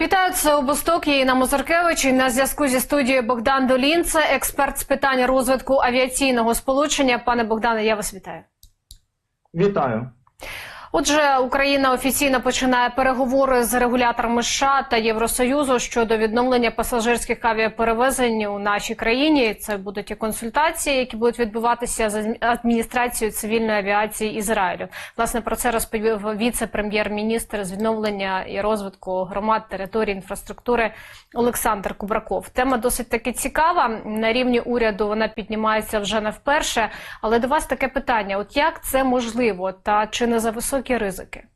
Вітаю, це Обосток, я Інна Мозаркевич. І на зв'язку зі студією Богдан Долінце, експерт з питань розвитку авіаційного сполучення. Пане Богдане, я вас вітаю. Вітаю. Отже, Україна офіційно починає переговори з регуляторами США та Євросоюзу щодо відновлення пасажирських авіаперевезень у нашій країні. Це будуть і консультації, які будуть відбуватися з адміністрацією цивільної авіації Ізраїлю. Власне про це розповів віце-прем'єр-міністр з відновлення і розвитку громад території інфраструктури Олександр Кубраков. Тема досить таки цікава. На рівні уряду вона піднімається вже не вперше. Але до вас таке питання: от як це можливо, та чи не за високі ризики?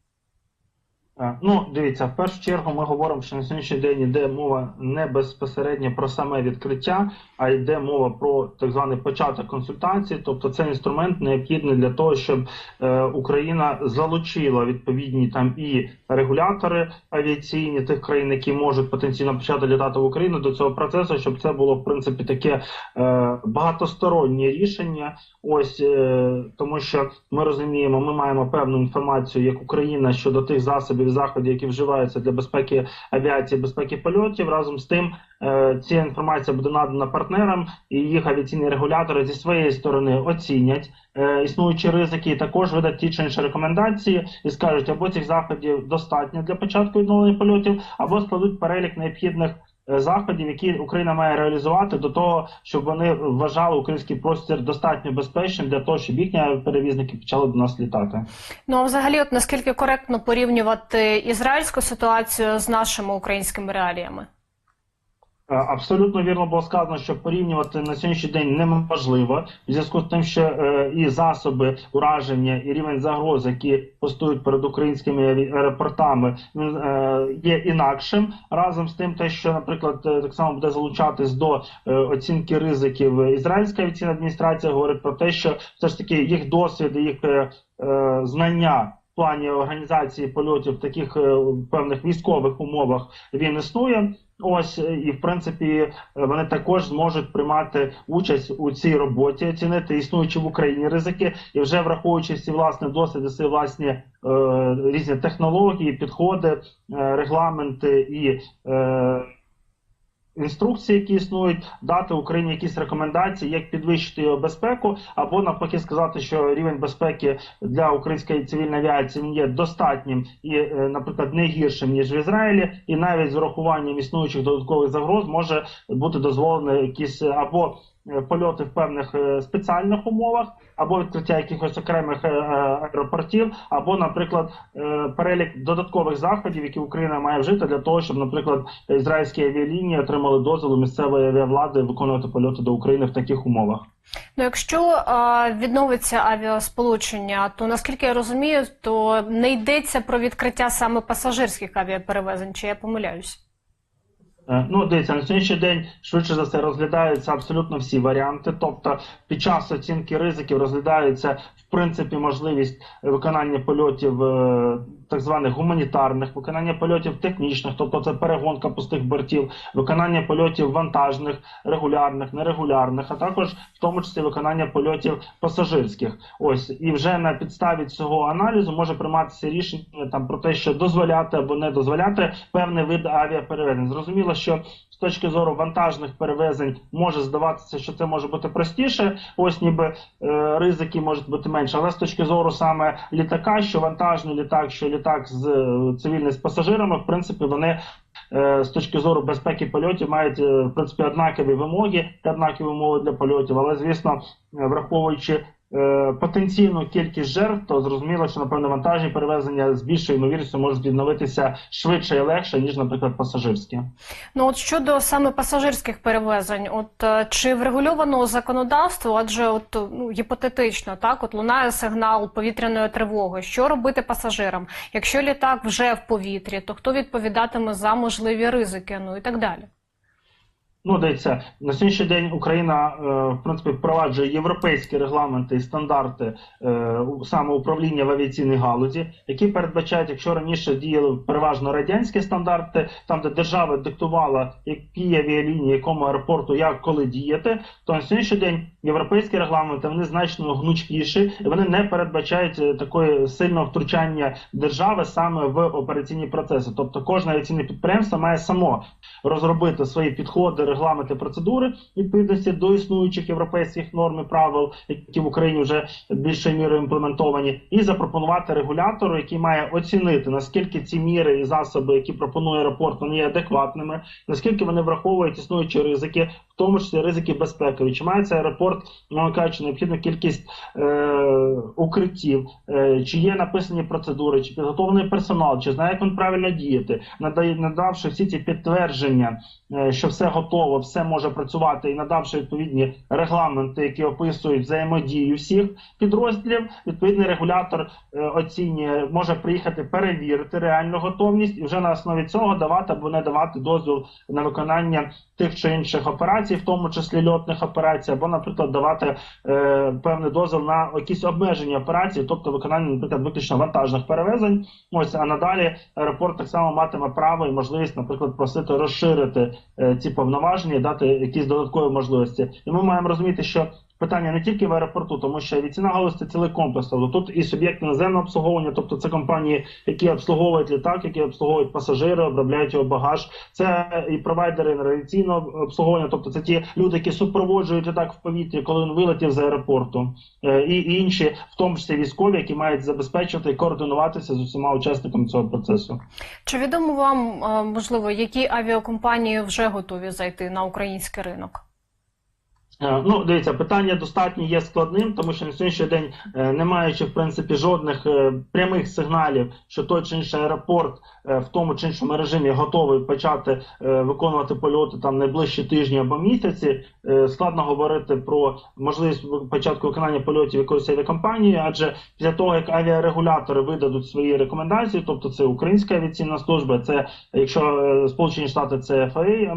Е, Ну, дивіться, в першу чергу ми говоримо, що на сьогоднішній день йде мова не безпосередньо про саме відкриття, а йде мова про так званий початок консультації. Тобто це інструмент необхідний для того, щоб е, Україна залучила відповідні там і регулятори авіаційні тих країн, які можуть потенційно почати літати в Україну до цього процесу, щоб це було в принципі таке е, багатостороннє рішення. Ось е, тому, що ми розуміємо, ми маємо певну інформацію як Україна щодо тих засобів і заходів, які вживаються для безпеки авіації, безпеки польотів. Разом з тим, е, ця інформація буде надана партнерам, і їх авіаційні регулятори зі своєї сторони оцінять е, існуючі ризики, і також видать ті чи інші рекомендації і скажуть, або цих заходів достатньо для початку відновлення польотів, або складуть перелік необхідних. Е, Заходів, які Україна має реалізувати до того, щоб вони вважали український простір достатньо безпечним для того, щоб їхні перевізники почали до нас літати. Ну а взагалі, от наскільки коректно порівнювати ізраїльську ситуацію з нашими українськими реаліями? Е, Абсолютно вірно було сказано, що порівнювати на сьогоднішній день неможливо в зв'язку з тим, що е, і засоби ураження, і рівень загроз, які постують перед українськими аеропортами, е, є інакшим. Разом з тим, те, що, наприклад, так само буде залучатись до оцінки ризиків ізраїльська авіаційна адміністрація, говорить про те, що все ж таки їх досвід, їх е, е, знання. Плані організації польотів в таких певних військових умовах він існує. Ось е, і в принципі е, вони також зможуть приймати участь у цій роботі, оцінити існуючі в Україні ризики, і вже враховуючи всі власні досвіди, всі власні е, різні технології, підходи, е, регламенти і е, інструкції, які існують, дати Україні якісь рекомендації, як підвищити його безпеку, або навпаки сказати, що рівень безпеки для української цивільної авіації є достатнім і, е, наприклад, не гіршим ніж в Ізраїлі, і навіть з урахуванням існуючих додаткових загроз може бути дозволено якісь або польоти в певних е, спеціальних умовах, або відкриття якихось окремих е, е, аеропортів, або, наприклад, е, перелік додаткових заходів, які Україна має вжити для того, щоб, наприклад, ізраїльські авіалінії отримали дозвіл місцевої авіавлади виконувати польоти до України в таких умовах. Ну, якщо е, відновиться авіасполучення, то наскільки я розумію, то не йдеться про відкриття саме пасажирських авіаперевезень, чи я помиляюсь? Е, Ну, дивіться, на сьогоднішній день швидше за все розглядаються абсолютно всі варіанти. Тобто, під час оцінки ризиків розглядається в принципі можливість виконання польотів е, так званих гуманітарних, виконання польотів технічних, тобто це перегонка пустих бортів, виконання польотів вантажних, регулярних, нерегулярних, а також в тому числі виконання польотів пасажирських. Ось і вже на підставі цього аналізу може прийматися рішення там про те, що дозволяти або не дозволяти певний вид авіаперевезень. Зрозуміло, що з точки зору вантажних перевезень може здаватися, що це може бути простіше, ось ніби е, ризики можуть бути менше. Але з точки зору саме літака, що вантажний літак, що літак з е, цивільний з пасажирами, в принципі, вони е, з точки зору безпеки польотів мають е, в принципі однакові вимоги однакові умови для польотів. Але звісно, враховуючи потенційну кількість жертв, то зрозуміло, що напевно вантажні перевезення з більшою ймовірністю можуть відновитися швидше і легше ніж, наприклад, пасажирські. Ну от щодо саме пасажирських перевезень, от е, чи врегульовано законодавство, адже от ну гіпотетично, так от лунає сигнал повітряної тривоги. Що робити пасажирам? Якщо літак вже в повітрі, то хто відповідатиме за можливі ризики? Ну і так далі. Ну, дивіться, на сьогоднішній день Україна е, в принципі впроваджує європейські регламенти і стандарти е, саме в авіаційній галузі, які передбачають, якщо раніше діяли переважно радянські стандарти, там де держава диктувала, які авіалінії, якому аеропорту, як коли діяти, то на сьогоднішній день європейські регламенти вони значно гнучкіші, і вони не передбачають е, такої сильного втручання держави саме в операційні процеси. Тобто кожне авіаційне підприємство має само розробити свої підходи, регламенти, процедури відповідності до існуючих європейських норм і правил, які в Україні вже більшою мірою імплементовані, і запропонувати регулятору, який має оцінити наскільки ці міри і засоби, які пропонує аеропорт, вони є адекватними, наскільки вони враховують існуючі ризики, в тому числі ризики безпекові. Чи має цей аеропорт, мовно кажучи, необхідну кількість е, укриттів, е, чи є написані процедури, чи підготовлений персонал, чи знає, як він правильно діяти, надавши всі ці підтвердження, е, що все готово, все може працювати, і надавши відповідні регламенти, які описують взаємодію всіх підрозділів, відповідний регулятор е, оцінює, може приїхати перевірити реальну готовність і вже на основі цього давати або не давати дозвіл на виконання тих чи інших операцій, в тому числі льотних операцій, або, наприклад, давати е, певний дозвіл на якісь обмежені операції, тобто виконання, наприклад, виключно вантажних перевезень. Ось а надалі аеропорт так само матиме право і можливість, наприклад, просити розширити е, ці повноваження, дати якісь додаткові можливості. І ми маємо розуміти, що питання не тільки в аеропорту, тому що авіаційна галузь це цілий комплекс. Тобто тут і суб'єкти наземного обслуговування, тобто це компанії, які обслуговують літак, які обслуговують пасажири, обробляють його багаж. Це і провайдери радіаційного обслуговування, тобто це ті люди, які супроводжують літак в повітрі, коли він вилетів з аеропорту, Е, і, інші, в тому числі військові, які мають забезпечувати і координуватися з усіма учасниками цього процесу. Чи відомо вам е, можливо, які авіакомпанії вже готові зайти на український ринок? Е, Ну, дивіться, питання достатньо є складним, тому що на сьогоднішній день, е, не маючи в принципі жодних е, прямих сигналів, що той чи інший аеропорт в тому чи іншому режимі готовий почати виконувати польоти там найближчі тижні або місяці, складно говорити про можливість початку виконання польотів якоїсь авіакомпанії, адже після того як авіарегулятори видадуть свої рекомендації, тобто це Українська авіаційна служба, це якщо Сполучені Штати це FAA,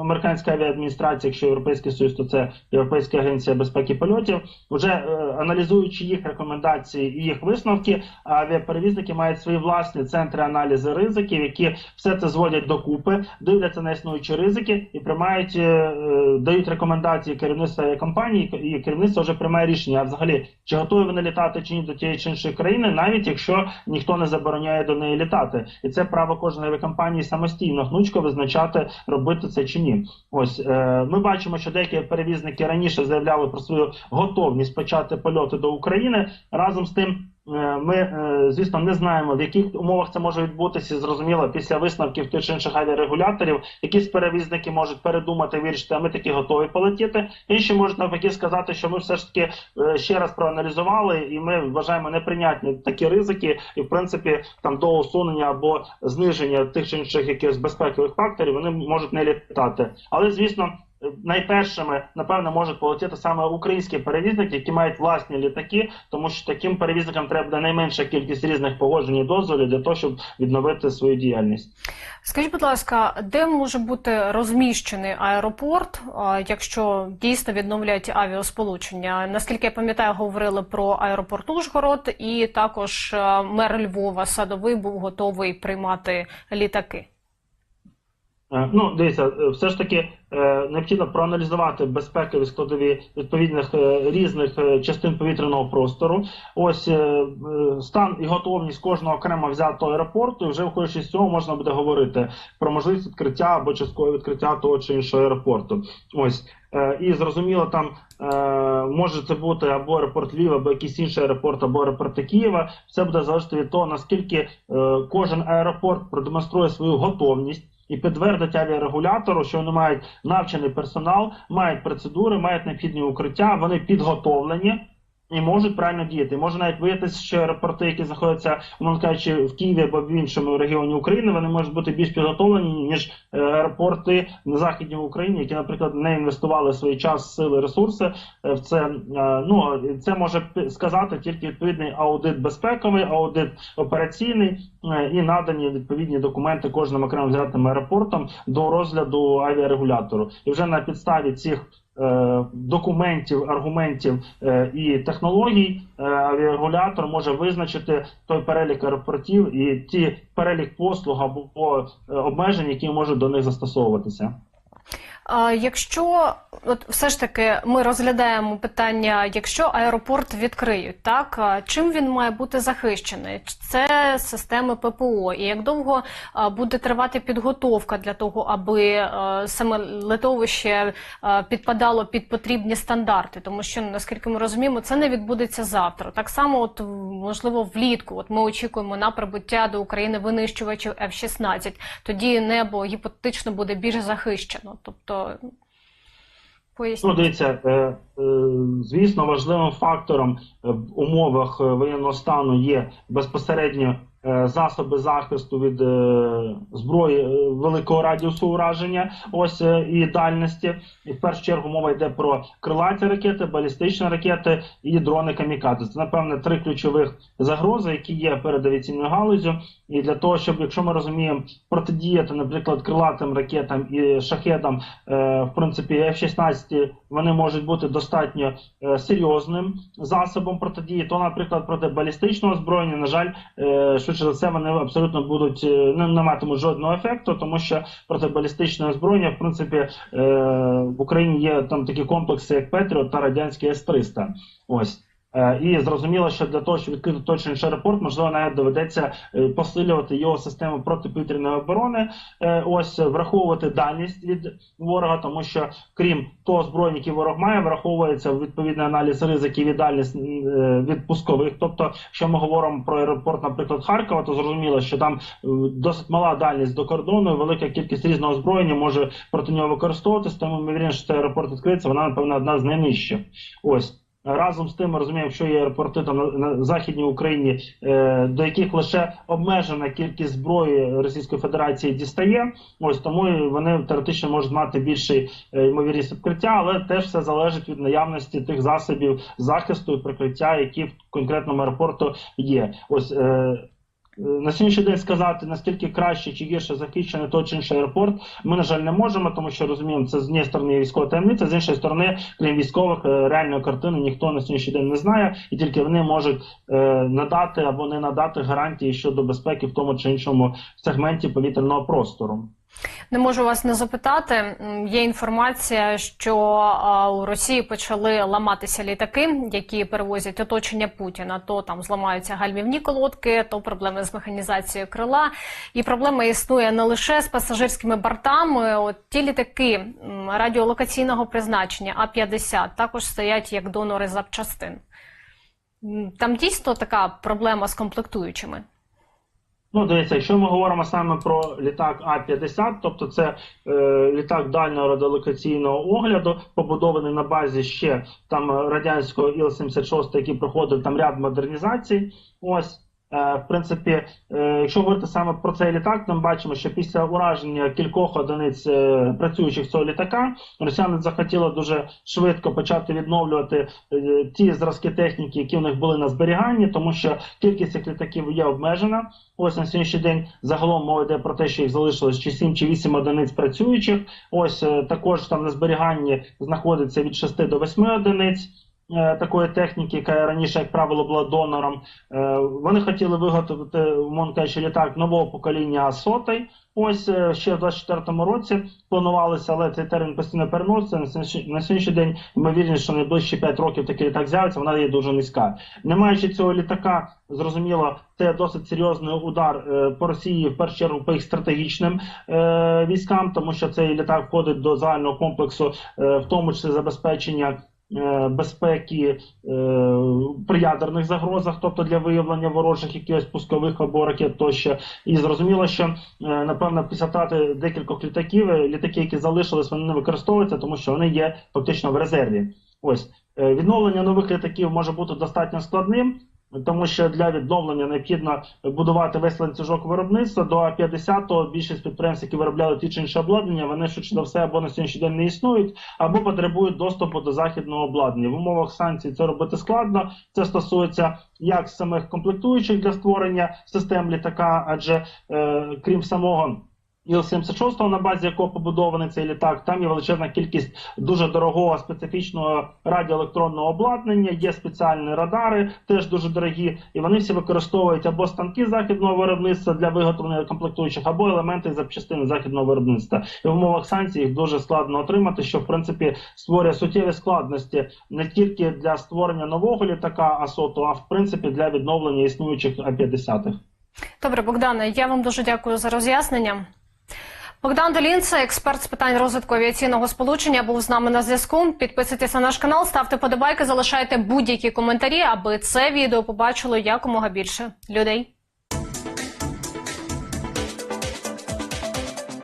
американська авіаадміністрація, якщо Європейський Союз, то це Європейська агенція безпеки польотів. Вже е, аналізуючи їх рекомендації і їх висновки, авіаперевізники мають свої власні центри аналізу ризиків, які все це зводять докупи, дивляться на існуючі ризики і приймають, е, е, дають рекомендації керівництва авіакомпанії, і керівництво вже приймає рішення. А взагалі, чи готові вони літати чи ні до тієї чи іншої країни, навіть якщо ніхто не забороняє до неї літати, і це право кожної авіакомпанії самостійно гнучко визначати, робити це чи ні. Ось ми бачимо, що деякі перевізники раніше заявляли про свою готовність почати польоти до України. Разом з тим, е, ми е, звісно не знаємо в яких умовах це може відбутися. Зрозуміло, після висновків тих чи інших авіарегуляторів, якісь перевізники можуть передумати, вирішити, а ми такі готові полетіти. Інші можуть навпаки сказати, що ми все ж таки е, ще раз проаналізували, і ми вважаємо неприйнятні такі ризики, і в принципі там до усунення або зниження тих чи інших якихось безпекових факторів вони можуть не літати. Але звісно. Найпершими, напевно, можуть полетіти саме українські перевізники, які мають власні літаки, тому що таким перевізникам треба найменша кількість різних погоджень і дозволів для того, щоб відновити свою діяльність. Скажіть, будь ласка, де може бути розміщений аеропорт, якщо дійсно відновлять авіасполучення? Наскільки я пам'ятаю, говорили про аеропорт Ужгород, і також мер Львова Садовий був готовий приймати літаки. Е, Ну, дивіться, е, все ж таки е, необхідно проаналізувати безпекові складові відповідних різних частин повітряного простору. Ось стан і готовність кожного окремо взятого аеропорту. І вже виходячи з цього можна буде говорити про можливість відкриття або часткове відкриття того чи іншого аеропорту. Ось і зрозуміло, там може це бути або аеропорт Львів, або якийсь інший аеропорт, або аеропорти Києва. Все буде залежати від того, наскільки кожен аеропорт продемонструє свою готовність. І підтвердить авіарегулятору, що вони мають навчений персонал, мають процедури, мають необхідні укриття, вони підготовлені. І можуть правильно діяти. Може навіть виявитися, що аеропорти, які знаходяться, умовно кажучи, в Києві або в іншому регіоні України, вони можуть бути більш підготовлені, ніж е, аеропорти на західній Україні, які, наприклад, не інвестували свій час, сили, ресурси е, в це. Е, Ну це може сказати тільки відповідний аудит безпековий, аудит операційний і надані відповідні документи кожним окремим взятим аеропортом до розгляду авіарегулятору. І вже на підставі цих документів, аргументів е, і технологій е, авіарегулятор може визначити той перелік аеропортів і ті перелік послуг або е, обмежень, які можуть до них застосовуватися. Якщо от все ж таки ми розглядаємо питання, якщо аеропорт відкриють, так чим він має бути захищений? Це системи ППО, і як довго буде тривати підготовка для того, аби саме литовище підпадало під потрібні стандарти? Тому що наскільки ми розуміємо, це не відбудеться завтра. Так само, от можливо, влітку. От ми очікуємо на прибуття до України винищувачів F-16. Тоді небо гіпотетично буде більш захищено. Тобто Ну, поясніть. дивіться, е, е, звісно, важливим фактором е, в умовах воєнного стану є безпосередньо засоби захисту від е, зброї е, великого радіусу ураження, ось е, і дальності. І в першу чергу мова йде про крилаті ракети, балістичні ракети і дрони камікадзе. Це напевне три ключових загрози, які є перед авіаційною галузю. І для того, щоб, якщо ми розуміємо, протидіяти, наприклад, крилатим ракетам і шахедам, е, в принципі, F-16 вони можуть бути достатньо е, серйозним засобом протидії, то, наприклад, проти балістичного озброєння, на жаль, е, швидше за все, вони абсолютно будуть е, не, не матимуть жодного ефекту, тому що протибалістичне озброєння, в принципі, е, в Україні є там такі комплекси, як Петріот та радянський С-300. Ось. Е, І зрозуміло, що для того, щоб відкрити інший аеропорт, можливо, навіть доведеться е, посилювати його систему протиповітряної оборони, е, ось враховувати дальність від ворога, тому що крім того озброєння, яке ворог має, враховується відповідний аналіз ризиків і дальність від пускових. Тобто, якщо ми говоримо про аеропорт, наприклад, Харкова, то зрозуміло, що там досить мала дальність до кордону, велика кількість різного озброєння може проти нього використовуватися. Тому ймовірно, що цей аеропорт відкриється, вона напевно одна з найнижчих. Ось. Разом з тим ми розуміємо, що є аеропорти там на, західній Україні, е, до яких лише обмежена кількість зброї Російської Федерації дістає. Ось тому вони теоретично можуть мати більше ймовірність відкриття, але теж все залежить від наявності тих засобів захисту і прикриття, які в конкретному аеропорту є. Ось е, на сьогоднішній день сказати наскільки краще чи гірше захищений той чи інший аеропорт, ми на жаль не можемо, тому що розуміємо, це з однієї сторони військова таємниця, з іншої сторони, крім військових, е, реальної картини ніхто на сьогоднішній день не знає, і тільки вони можуть е, надати або не надати гарантії щодо безпеки в тому чи іншому сегменті повітряного простору. Не можу вас не запитати. Є інформація, що у Росії почали ламатися літаки, які перевозять оточення Путіна. То там зламаються гальмівні колодки, то проблеми з механізацією крила. І проблема існує не лише з пасажирськими бортами. От ті літаки радіолокаційного призначення А-50 також стоять як донори запчастин. Там дійсно така проблема з комплектуючими. Ну, дивіться, якщо ми говоримо саме про літак А-50, тобто це е, літак дальнього радіолокаційного огляду, побудований на базі ще там радянського Іл-76, який проходив там ряд модернізацій. Ось. Е, В принципі, е, якщо говорити саме про цей літак, ми бачимо, що після ураження кількох одиниць е, працюючих цього літака росіяни захотіли дуже швидко почати відновлювати ті зразки техніки, які в них були на зберіганні, тому що кількість цих літаків є обмежена. Ось на сьогоднішній день загалом мова йде про те, що їх залишилось чи 7 чи 8 одиниць працюючих. Ось також там на зберіганні знаходиться від 6 до 8 одиниць. Е, Такої техніки, яка раніше, як правило, була донором, Е, вони хотіли виготовити, умовно кажучи, літак нового покоління сотий. Ось е, ще в 24-му році планувалося, але цей термін постійно переноситься. На сьогоднішній- день ймовірність, що найближчі 5 років такий літак з'явиться, вона є дуже низька. Не маючи цього літака, зрозуміло, це досить серйозний удар по Росії, в першу чергу по їх стратегічним військам, тому що цей літак входить до загального комплексу, в тому числі забезпечення. Е, Безпеки е, при ядерних загрозах, тобто для виявлення ворожих якихось пускових або ракет тощо. І зрозуміло, що е, напевно після втрати декількох літаків, літаки, які залишились, вони не використовуються, тому що вони є фактично в резерві. Ось Відновлення нових літаків може бути достатньо складним. Тому що для відновлення необхідно будувати весь ланцюжок виробництва до А-50 більшість підприємств, які виробляли ті чи інші обладнання, вони швидше за все або на сьогоднішній день не існують, або потребують доступу до західного обладнання. В умовах санкцій це робити складно. Це стосується як самих комплектуючих для створення систем літака, адже е, крім самого. Іл-76, на базі якого побудований цей літак, там є величезна кількість дуже дорогого специфічного радіоелектронного обладнання, є спеціальні радари, теж дуже дорогі, і вони всі використовують або станки західного виробництва для виготовлення комплектуючих, або елементи запчастини західного виробництва. І в умовах санкцій їх дуже складно отримати, що в принципі створює суттєві складності не тільки для створення нового літака Асоту, а в принципі для відновлення існуючих А-50. Добре, Богдане, я вам дуже дякую за роз'яснення. Богдан Долінце, експерт з питань розвитку авіаційного сполучення, був з нами на зв'язку. Підписуйтесь на наш канал, ставте подобайки, залишайте будь-які коментарі, аби це відео побачило якомога більше людей.